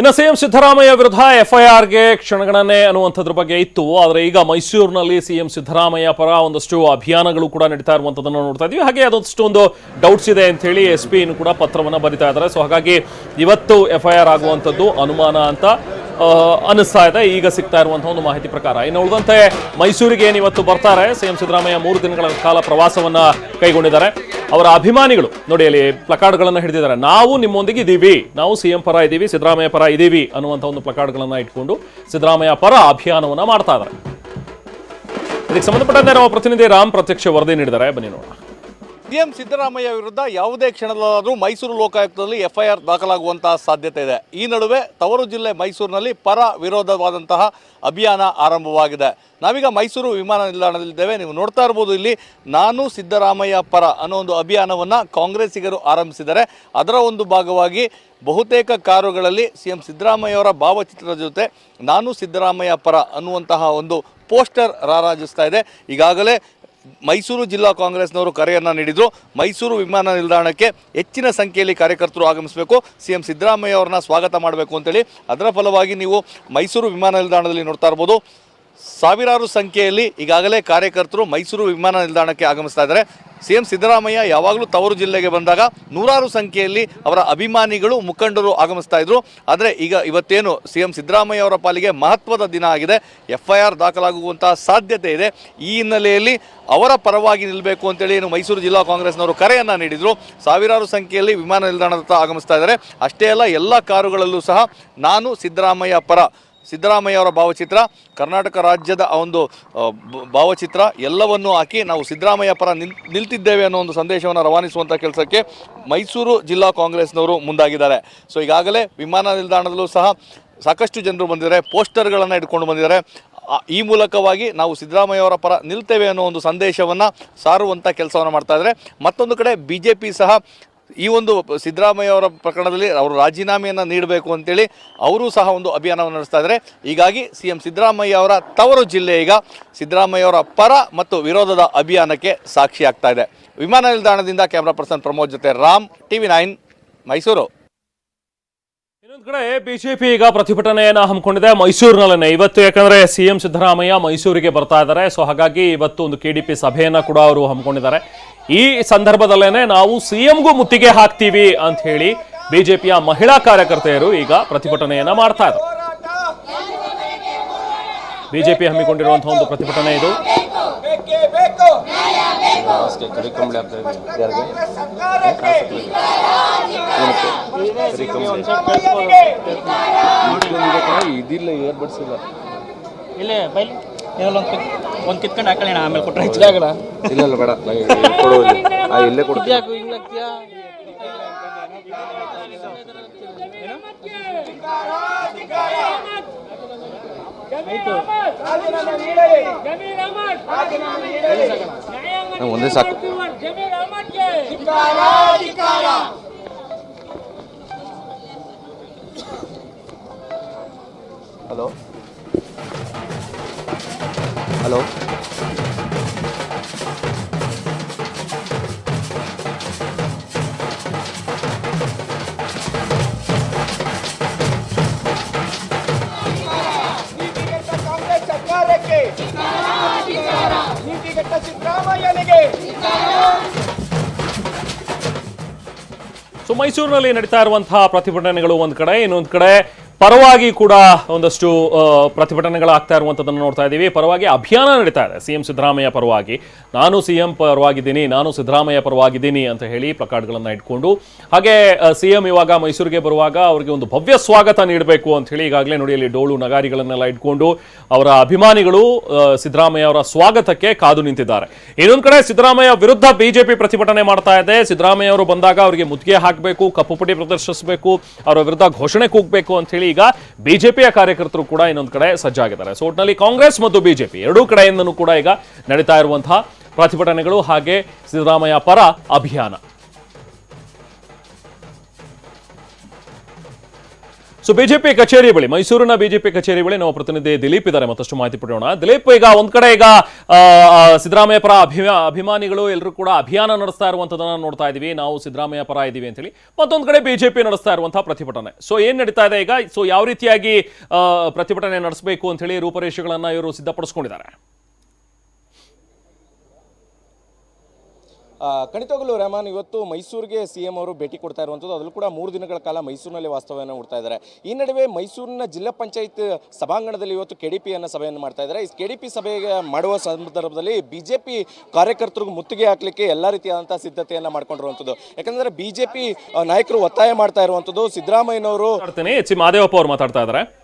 ಇನ್ನು ಸಿಎಂ ಸಿದ್ದರಾಮಯ್ಯ ವಿರುದ್ಧ ಎಫ್ಐಆರ್ಗೆ ಕ್ಷಣಗಣನೆ ಅನ್ನುವಂಥದ್ರ ಬಗ್ಗೆ ಇತ್ತು. ಆದರೆ ಈಗ ಮೈಸೂರಿನಲ್ಲಿ ಸಿಎಂ ಸಿದ್ದರಾಮಯ್ಯ ಪರ ಒಂದಷ್ಟು ಅಭಿಯಾನಗಳು ಕೂಡ ನಡೀತಾ ಇರುವಂಥದ್ದನ್ನು ನೋಡ್ತಾ ಇದ್ವಿ. ಹಾಗೆ ಅದೊಂದಷ್ಟು ಒಂದು ಡೌಟ್ಸ್ ಇದೆ ಅಂತ ಹೇಳಿ ಎಸ್ ಪಿ ಕೂಡ ಪತ್ರವನ್ನು ಬರಿತಾ ಇದ್ದಾರೆ. ಸೊ ಹಾಗಾಗಿ ಇವತ್ತು ಎಫ್ಐಆರ್ ಆಗುವಂಥದ್ದು ಅನುಮಾನ ಅಂತ ಅನಿಸ್ತಾ ಇದೆ. ಈಗ ಸಿಗ್ತಾ ಇರುವಂತಹ ಒಂದು ಮಾಹಿತಿ ಪ್ರಕಾರ. ಇನ್ನು ಉಳಿದಂತೆ ಮೈಸೂರಿಗೆ ಏನು ಇವತ್ತು ಬರ್ತಾರೆ, ಸಿಎಂ ಸಿದ್ದರಾಮಯ್ಯ ಮೂರು ದಿನಗಳ ಕಾಲ ಪ್ರವಾಸವನ್ನ ಕೈಗೊಂಡಿದ್ದಾರೆ. ಅವರ ಅಭಿಮಾನಿಗಳು. ನೋಡಿ, ಅಲ್ಲಿ ಪ್ಲಕಾರ್ಡ್ಗಳನ್ನು ಹಿಡಿದಿದ್ದಾರೆ. ನಾವು ನಿಮ್ಮೊಂದಿಗೆ ಇದ್ದೀವಿ. ನಾವು ಸಿಎಂ ಪರ ಇದ್ದೀವಿ, ಸಿದ್ದರಾಮಯ್ಯ ಪರ ಇದ್ದೀವಿ ಅನ್ನುವಂಥ ಒಂದು ಪ್ಲಕಾರ್ಡ್ಗಳನ್ನು ಇಟ್ಕೊಂಡು ಸಿದ್ದರಾಮಯ್ಯ ಪರ ಅಭಿಯಾನವನ್ನ ಮಾಡ್ತಾ ಇದ್ದಾರೆ. ಇದಕ್ಕೆ ಸಂಬಂಧಪಟ್ಟಂತೆ ನಮ್ಮ ಪ್ರತಿನಿಧಿ ರಾಮ್ ಪ್ರತ್ಯಕ್ಷ ವರದಿ ನೀಡಿದ್ದಾರೆ. ಬನ್ನಿ ನೋಡೋಣ. ಸಿಎಂ ಸಿದ್ದರಾಮಯ್ಯ ವಿರುದ್ಧ ಯಾವುದೇ ಕ್ಷಣದಲ್ಲಾದರೂ ಮೈಸೂರು ಲೋಕಾಯುಕ್ತದಲ್ಲಿ ಎಫ್ಐಆರ್ ದಾಖಲಾಗುವಂತಹ ಸಾಧ್ಯತೆ ಇದೆ. ಈ ನಡುವೆ ತವರು ಜಿಲ್ಲೆ ಮೈಸೂರಿನಲ್ಲಿ ಪರ ವಿರೋಧವಾದಂತಹ ಅಭಿಯಾನ ಆರಂಭವಾಗಿದೆ. ನಾವೀಗ ಮೈಸೂರು ವಿಮಾನ ನಿಲ್ದಾಣದಲ್ಲಿದ್ದೇವೆ. ನೀವು ನೋಡ್ತಾ ಇರ್ಬೋದು ಇಲ್ಲಿ ನಾನು ಸಿದ್ದರಾಮಯ್ಯ ಪರ ಅನ್ನೋ ಒಂದು ಅಭಿಯಾನವನ್ನು ಕಾಂಗ್ರೆಸ್ಸಿಗರು ಆರಂಭಿಸಿದ್ದಾರೆ. ಅದರ ಒಂದು ಭಾಗವಾಗಿ ಬಹುತೇಕ ಕಾರುಗಳಲ್ಲಿ ಸಿ ಎಂ ಸಿದ್ದರಾಮಯ್ಯವರ ಭಾವಚಿತ್ರದ ಜೊತೆ ನಾನು ಸಿದ್ದರಾಮಯ್ಯ ಪರ ಅನ್ನುವಂತಹ ಒಂದು ಪೋಸ್ಟರ್ ರಾರಾಜಿಸ್ತಾ ಇದೆ. ಈಗಾಗಲೇ ಮೈಸೂರು ಜಿಲ್ಲಾ ಕಾಂಗ್ರೆಸ್ನವರು ಕರೆಯನ್ನು ನೀಡಿದ್ರು. ಮೈಸೂರು ವಿಮಾನ ನಿಲ್ದಾಣಕ್ಕೆ ಹೆಚ್ಚಿನ ಸಂಖ್ಯೆಯಲ್ಲಿ ಕಾರ್ಯಕರ್ತರು ಆಗಮಿಸಬೇಕು. ಸಿ ಎಂ ಸಿದ್ದರಾಮಯ್ಯ ಅವರನ್ನ ಸ್ವಾಗತ ಮಾಡಬೇಕು ಅಂತೇಳಿ. ಅದರ ಫಲವಾಗಿ ನೀವು ಮೈಸೂರು ವಿಮಾನ ನಿಲ್ದಾಣದಲ್ಲಿ ನೋಡ್ತಾ ಇರ್ಬೋದು. ಸಾವಿರಾರು ಸಂಖ್ಯೆಯಲ್ಲಿ ಈಗಾಗಲೇ ಕಾರ್ಯಕರ್ತರು ಮೈಸೂರು ವಿಮಾನ ನಿಲ್ದಾಣಕ್ಕೆ ಆಗಮಿಸ್ತಾ ಇದ್ದಾರೆ. ಸಿ ಎಂ ಸಿದ್ದರಾಮಯ್ಯ ಯಾವಾಗಲೂ ತವರು ಜಿಲ್ಲೆಗೆ ಬಂದಾಗ ನೂರಾರು ಸಂಖ್ಯೆಯಲ್ಲಿ ಅವರ ಅಭಿಮಾನಿಗಳು, ಮುಖಂಡರು ಆಗಮಿಸ್ತಾ ಇದ್ರು. ಆದರೆ ಈಗ ಇವತ್ತೇನು ಸಿ ಎಂ ಸಿದ್ದರಾಮಯ್ಯ ಅವರ ಪಾಲಿಗೆ ಮಹತ್ವದ ದಿನ ಆಗಿದೆ. ಎಫ್ ಐ ಆರ್ ದಾಖಲಾಗುವಂತಹ ಸಾಧ್ಯತೆ ಇದೆ. ಈ ಹಿನ್ನೆಲೆಯಲ್ಲಿ ಅವರ ಪರವಾಗಿ ನಿಲ್ಲಬೇಕು ಅಂತೇಳಿ ಏನು ಮೈಸೂರು ಜಿಲ್ಲಾ ಕಾಂಗ್ರೆಸ್ನವರು ಕರೆಯನ್ನು ನೀಡಿದರು. ಸಾವಿರಾರು ಸಂಖ್ಯೆಯಲ್ಲಿ ವಿಮಾನ ನಿಲ್ದಾಣದತ್ತ ಆಗಮಿಸ್ತಾ ಇದ್ದಾರೆ. ಅಷ್ಟೇ ಅಲ್ಲ, ಎಲ್ಲ ಕಾರುಗಳಲ್ಲೂ ಸಹ ನಾನು ಸಿದ್ದರಾಮಯ್ಯ ಪರ ಸಿದ್ದರಾಮಯ್ಯ ಅವರ ಭಾವಚಿತ್ರ, ಕರ್ನಾಟಕ ರಾಜ್ಯದ ಒಂದು ಭಾವಚಿತ್ರ ಎಲ್ಲವನ್ನೂ ಹಾಕಿ ನಾವು ಸಿದ್ದರಾಮಯ್ಯ ಪರ ನಿಲ್, ನಿಲ್ತಿದ್ದೇವೆ ಅನ್ನೋ ಒಂದು ಸಂದೇಶವನ್ನು ರವಾನಿಸುವಂಥ ಕೆಲಸಕ್ಕೆ ಮೈಸೂರು ಜಿಲ್ಲಾ ಕಾಂಗ್ರೆಸ್ನವರು ಮುಂದಾಗಿದ್ದಾರೆ. ಸೊ ಈಗಾಗಲೇ ವಿಮಾನ ನಿಲ್ದಾಣದಲ್ಲೂ ಸಹ ಸಾಕಷ್ಟು ಜನರು ಬಂದಿದ್ದಾರೆ, ಪೋಸ್ಟರ್ಗಳನ್ನು ಇಟ್ಕೊಂಡು ಬಂದಿದ್ದಾರೆ. ಈ ಮೂಲಕವಾಗಿ ನಾವು ಸಿದ್ದರಾಮಯ್ಯ ಅವರ ಪರ ನಿಲ್ತೇವೆ ಅನ್ನೋ ಒಂದು ಸಂದೇಶವನ್ನು ಸಾರುವಂಥ ಕೆಲಸವನ್ನು ಮಾಡ್ತಾ ಇದ್ದಾರೆ. ಮತ್ತೊಂದು ಕಡೆ ಬಿ ಸಹ ಈ ಒಂದು ಸಿದ್ದರಾಮಯ್ಯ ಅವರ ಪ್ರಕರಣದಲ್ಲಿ ಅವರು ರಾಜೀನಾಮೆಯನ್ನು ನೀಡಬೇಕು ಅಂತೇಳಿ ಅವರು ಸಹ ಒಂದು ಅಭಿಯಾನವನ್ನು ನಡೆಸ್ತಾ ಇದ್ದಾರೆ. ಹೀಗಾಗಿ ಸಿ ಎಂ ಸಿದ್ದರಾಮಯ್ಯ ಅವರ ತವರು ಜಿಲ್ಲೆ ಈಗ ಸಿದ್ದರಾಮಯ್ಯ ಅವರ ಪರ ಮತ್ತು ವಿರೋಧದ ಅಭಿಯಾನಕ್ಕೆ ಸಾಕ್ಷಿಯಾಗ್ತಾ ಇದೆ. ವಿಮಾನ ನಿಲ್ದಾಣದಿಂದ ಕ್ಯಾಮ್ರಾ ಪರ್ಸನ್ ಪ್ರಮೋದ್ ಜೊತೆ ರಾಮ್, ಟಿವಿ ನೈನ್ ಮೈಸೂರು. ಇನ್ನೊಂದು ಕಡೆ ಬಿಜೆಪಿ ಈಗ ಪ್ರತಿಭಟನೆಯನ್ನ ಹಮ್ಮಿಕೊಂಡಿದೆ ಮೈಸೂರಿನಲ್ಲೇ ಇವತ್ತು ಯಾಕಂದ್ರೆ ಸಿಎಂ ಸಿದ್ದರಾಮಯ್ಯ ಮೈಸೂರಿಗೆ ಬರ್ತಾ ಇದ್ದಾರೆ. ಸೊ ಹಾಗಾಗಿ ಇವತ್ತು ಒಂದು ಕೆಡಿಪಿ ಸಭೆಯನ್ನ ಕೂಡ ಅವರು ಹಮ್ಮಿಕೊಂಡಿದ್ದಾರೆ. ಈ ಸಂದರ್ಭದಲ್ಲೇನೆ ನಾವು ಸಿಎಂಗೂ ಮುತ್ತಿಗೆ ಹಾಕ್ತೀವಿ ಅಂತ ಹೇಳಿ ಬಿಜೆಪಿಯ ಮಹಿಳಾ ಕಾರ್ಯಕರ್ತೆಯರು ಈಗ ಪ್ರತಿಭಟನೆಯನ್ನ ಮಾಡ್ತಾ ಇದ್ದಾರೆ. ಬಿಜೆಪಿ ಹಮ್ಮಿಕೊಂಡಿರುವಂತಹ ಒಂದು ಪ್ರತಿಭಟನೆ ಇದು. ಸರಿ ಇದಿಲ್ಲ ಏರ್ ಬಡ್ಸ್ ಇಲ್ಲ ಇಲ್ಲೇ ಬೈಲಿ ಒಂದು ಒಂದು ಕಿತ್ಕೊಂಡು ಹಾಕೊಳ್ಳಿ ಆಮೇಲೆ ಕೊಟ್ಟರೆ ಇಲ್ಲ ಇಲ್ಲ ಬೇಡ. ಕೊಡೋದು ಆ ಇಲ್ಲೇ ಹಿಂಗೆ ಹಾಕ್ತೀಯಾ? ನಂಗೆ ಒಂದೇ ಸಾಕು. ಹಲೋ ಹಲೋ ಮೈಸೂರಿನಲ್ಲಿ ನಡೀತಾ ಇರುವಂತಹ ಪ್ರತಿಭಟನೆಗಳು ಒಂದು ಕಡೆ ಇನ್ನೊಂದು ಕಡೆ. ಪರವಾಗಿ ಕೂಡ ಒಂದಷ್ಟು ಪ್ರತಿಭಟನೆಗಳು ಪ್ರತಿಭಟನೆಗಳಾಗ್ತಾ ಇರುವಂಥದ್ದನ್ನು ನೋಡ್ತಾ ಇದ್ದೀವಿ. ಪರವಾಗಿ ಅಭಿಯಾನ ನಡೀತಾ ಇದೆ. ಸಿಎಂ ಸಿದ್ದರಾಮಯ್ಯ ಪರವಾಗಿ. ನಾನು ಸಿಎಂ ಪರವಾಗಿದ್ದೀನಿ, ನಾನು ಸಿದ್ದರಾಮಯ್ಯ ಪರವಾಗಿದ್ದೀನಿ ಅಂತ ಹೇಳಿ ಪ್ಲಕಾರ್ಡ್ಗಳನ್ನು ಇಟ್ಕೊಂಡು, ಹಾಗೆ ಸಿಎಂ ಇವಾಗ ಮೈಸೂರಿಗೆ ಬರುವಾಗ ಅವರಿಗೆ ಒಂದು ಭವ್ಯ ಸ್ವಾಗತ ನೀಡಬೇಕು ಅಂತ ಹೇಳಿ ಈಗಾಗಲೇ ನೋಡಿ ಅಲ್ಲಿ ಡೋಳು ನಗಾರಿಗಳನ್ನೆಲ್ಲ ಇಟ್ಕೊಂಡು ಅವರ ಅಭಿಮಾನಿಗಳು ಸಿದ್ದರಾಮಯ್ಯ ಅವರ ಸ್ವಾಗತಕ್ಕೆ ಕಾದು ನಿಂತಿದ್ದಾರೆ. ಇನ್ನೊಂದು ಕಡೆ ಸಿದ್ದರಾಮಯ್ಯ ವಿರುದ್ಧ ಬಿಜೆಪಿ ಪ್ರತಿಭಟನೆ ಮಾಡ್ತಾ ಇದೆ. ಸಿದ್ದರಾಮಯ್ಯ ಅವರು ಬಂದಾಗ ಅವರಿಗೆ ಮುತ್ತಿಗೆ ಹಾಕಬೇಕು, ಕಪ್ಪುಪಟ್ಟಿ ಪುಟಿ ಪ್ರದರ್ಶಿಸಬೇಕು, ಅವರ ವಿರುದ್ಧ ಘೋಷಣೆ ಕೂಗಬೇಕು ಅಂತ ಹೇಳಿ ಈಗ ಬಿಜೆಪಿಯ ಕಾರ್ಯಕರ್ತರು ಕೂಡ ಇನ್ನೊಂದು ಕಡೆ ಸಜ್ಜಾಗಿದ್ದಾರೆ. ಸೊ ಒಟ್ಟಿನಲ್ಲಿ ಕಾಂಗ್ರೆಸ್ ಮತ್ತು ಬಿಜೆಪಿ ಎರಡೂ ಕಡೆಯಿಂದನೂ ಕೂಡ ಈಗ ನಡೀತಾ ಇರುವಂತಹ ಪ್ರತಿಭಟನೆಗಳು ಹಾಗೆ ಸಿದ್ದರಾಮಯ್ಯ ಪರ ಅಭಿಯಾನ. ಸೊ ಬಿಜೆಪಿ ಕಚೇರಿ ಬಳಿ, ಮೈಸೂರಿನ ಬಿಜೆಪಿ ಕಚೇರಿ ಬಳಿ ನಮ್ಮ ಪ್ರತಿನಿಧಿ ದಿಲೀಪ್ ಇದ್ದಾರೆ. ಮತ್ತಷ್ಟು ಮಾಹಿತಿ ಪಡೆಯೋಣ. ದಿಲೀಪ್, ಈಗ ಒಂದ್ ಕಡೆ ಈಗ ಸಿದ್ದರಾಮಯ್ಯ ಪರ ಅಭಿಮಾ, ಅಭಿಮಾನಿಗಳು ಎಲ್ಲರೂ ಕೂಡ ಅಭಿಯಾನ ನಡೆಸ್ತಾ ಇರುವಂತದನ್ನ ನೋಡ್ತಾ ಇದೀವಿ. ನಾವು ಸಿದ್ದರಾಮಯ್ಯ ಪರ ಇದೀವಿ ಅಂತ ಹೇಳಿ ಮತ್ತೊಂದ್ ಕಡೆ ಬಿಜೆಪಿ ನಡೆಸ್ತಾ ಇರುವಂತಹ ಪ್ರತಿಭಟನೆ. ಸೊ ಏನ್ ನಡೀತಾ ಇದೆ ಈಗ? ಸೊ ಯಾವ ರೀತಿಯಾಗಿ ಪ್ರತಿಭಟನೆ ನಡೆಸಬೇಕು ಅಂತ ಹೇಳಿ ರೂಪರೇಷೆಗಳನ್ನ ಇವರು ಸಿದ್ಧಪಡಿಸ್ಕೊಂಡಿದ್ದಾರೆ? ಆ, ರಹಮಾನ್ ಇವತ್ತು ಮೈಸೂರಿಗೆ ಸಿ ಎಂ ಅವರು ಭೇಟಿ ಕೊಡ್ತಾ ಇರುವಂಥದ್ದು. ಅದರಲ್ಲೂ ಕೂಡ ಮೂರು ದಿನಗಳ ಕಾಲ ಮೈಸೂರಿನಲ್ಲಿ ವಾಸ್ತವ್ಯವನ್ನು ಹೂಡ್ತಾ ಇದ್ದಾರೆ. ಈ ನಡುವೆ ಮೈಸೂರಿನ ಜಿಲ್ಲಾ ಪಂಚಾಯತ್ ಸಭಾಂಗಣದಲ್ಲಿ ಇವತ್ತು ಕೆ ಡಿ ಪಿಯನ್ನು ಸಭೆಯನ್ನು ಮಾಡ್ತಾ ಇದ್ದಾರೆ. ಈ ಪಿ ಸಭೆಗೆ ಮಾಡುವ ಸಂದರ್ಭದಲ್ಲಿ ಬಿ ಜೆ ಪಿ ಕಾರ್ಯಕರ್ತರಿಗೂ ಮುತ್ತಿಗೆ ಹಾಕಲಿಕ್ಕೆ ಎಲ್ಲ ರೀತಿಯಾದಂಥ ಸಿದ್ಧತೆಯನ್ನು ಮಾಡ್ಕೊಂಡಿರುವಂಥದ್ದು. ಯಾಕಂದರೆ ಬಿ ಜೆ ಪಿ ನಾಯಕರು ಒತ್ತಾಯ ಮಾಡ್ತಾ ಇರುವಂಥದ್ದು. ಸಿದ್ದರಾಮಯ್ಯನವರು ಎಚ್ ಮಾದೇವಪ್ಪ ಅವರು ಮಾತಾಡ್ತಾ ಇದ್ದಾರೆ.